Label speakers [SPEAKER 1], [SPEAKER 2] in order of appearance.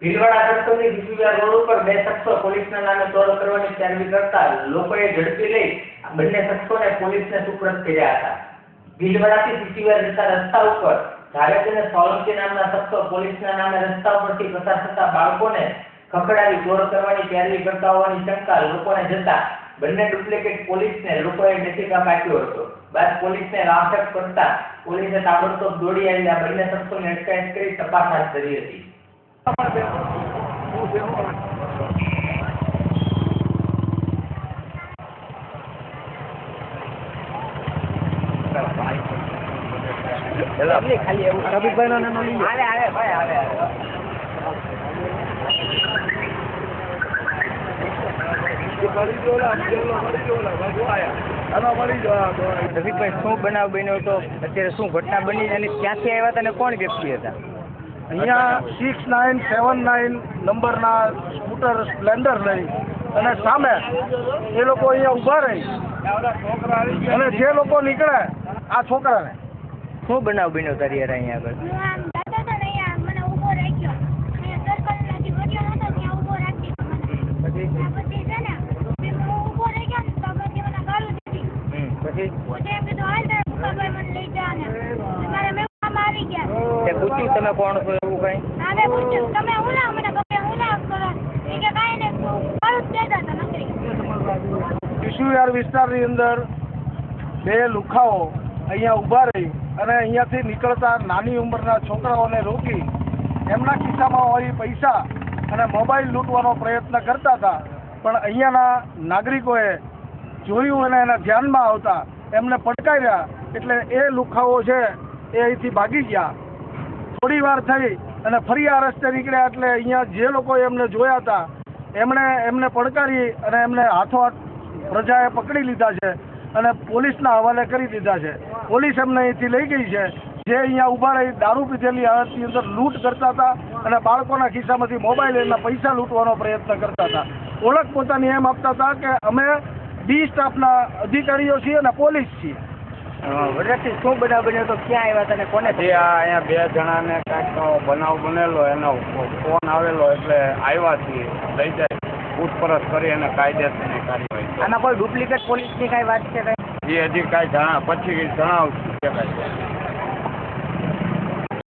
[SPEAKER 1] ભીલવાડા સત્સંગી વિસુવિયા road ઉપર બે શખ્સો પોલીસના નામે ચોર કરવાની ચાલવી કરતા લોકોએ ઝડપી લઈ બંને શખ્સોને પોલીસને સુપ્રત કર્યા હતા. ભીલવાડાથી વિસુવિયા જતા રસ્તા ઉપર ધારેક અને સોલંકી નામના શખ્સો પોલીસના નામે રસ્તા ઉપરથી પસાર થતા બાળકોને ખખડાવી ચોર કરવાની તૈયારી કરતા હોવાની શંકા લોકોને જતા બંને ડુપ્લિકેટ પોલીસને લોકોએ નસીકા કાઢ્યો હતો. બાદ પોલીસને રાફેક કરતા પોલીસે તાબડતોબ દોડી આવી આ બંને શખ્સોને અટકાયત કરી તપાસ હાથ ધરી હતી.
[SPEAKER 2] રબીભાઈ નો નાનો લઈ
[SPEAKER 1] આવે આવે ભાઈ આવે
[SPEAKER 2] રફીકભાઈ શું બનાવ બન્યો હતો? અત્યારે શું ઘટના બની અને ક્યાંથી આવ્યા હતા અને કોણ વ્યક્તિ હતા?
[SPEAKER 3] અહીંયા સિક્સ નાઇન સેવન નાઇન નંબરના સ્કૂટર સ્પ્લેન્ડર લઈ અને સામે એ લોકો અહીંયા ઊભા રહી. અને જે લોકો નીકળે આ છોકરાને.
[SPEAKER 2] શું બનાવ બન્યો તારી યાર અહીંયા આગળ? પછી? પૂછ્યું તમે કોણ છો એવું કઈ?
[SPEAKER 4] હા મેં પૂછ્યું તમે હું લાવ મને ગમે હું લાવ કરો. એ કે કાંઈ નહીં તું જ દેતા હતા નકરી
[SPEAKER 3] વિસુયાર વિસ્તારની અંદર બે લુખાઓ અહીંયા ઊભા રહી અને અહીંયાથી નીકળતા નાની ઉંમરના છોકરાઓને રોકી એમના ખિસ્સામાં હોય પૈસા અને મોબાઈલ લૂંટવાનો પ્રયત્ન કરતા હતા. પણ અહીંયાના નાગરિકોએ જોયું અને એના ધ્યાનમાં આવતા એમને પડકાર્યા. એટલે એ લુખાઓ છે એ અહીંથી ભાગી ગયા. થોડી વાર થઈ અને ફરી આ રસ્તે નીકળ્યા એટલે અહીંયા જે લોકોએ એમને જોયા હતા, એમણે એમને પડકારી અને એમને હાથોહાથ પ્રજાએ પકડી લીધા છે અને પોલીસના હવાલે કરી દીધા છે. પોલીસ એમને અહીંથી લઈ ગઈ છે. જે અહીંયા ઊભા રહી, દારૂ પીધેલી હાલતની અંદર લૂંટ કરતા હતા અને બાળકોના ખિસ્સામાંથી મોબાઈલ એના પૈસા લૂંટવાનો પ્રયત્ન કરતા હતા. ઓળખ પોતાની એમ આપતા હતા કે અમે ડી સ્ટાફના અધિકારીઓ છીએ અને પોલીસ છીએ.
[SPEAKER 2] વડરાજથી શું બનાવ બન્યો તો ક્યાં આવ્યા હતા કોને
[SPEAKER 5] જે આ અહીંયા બે જણાને કાંઈક બનાવ બનેલો એનો ફોન આવેલો એટલે આવ્યા છીએ. લઈ જાય પૂછપરછ કરી અને કાયદેસરની કાર્યવાહી
[SPEAKER 2] આમાં કોઈ ડુપ્લિકેટ પોલીસની કાંઈ વાત છે કાંઈ?
[SPEAKER 5] એ હજી કાંઈ જણા પછી જણાવશું કે કાંઈ.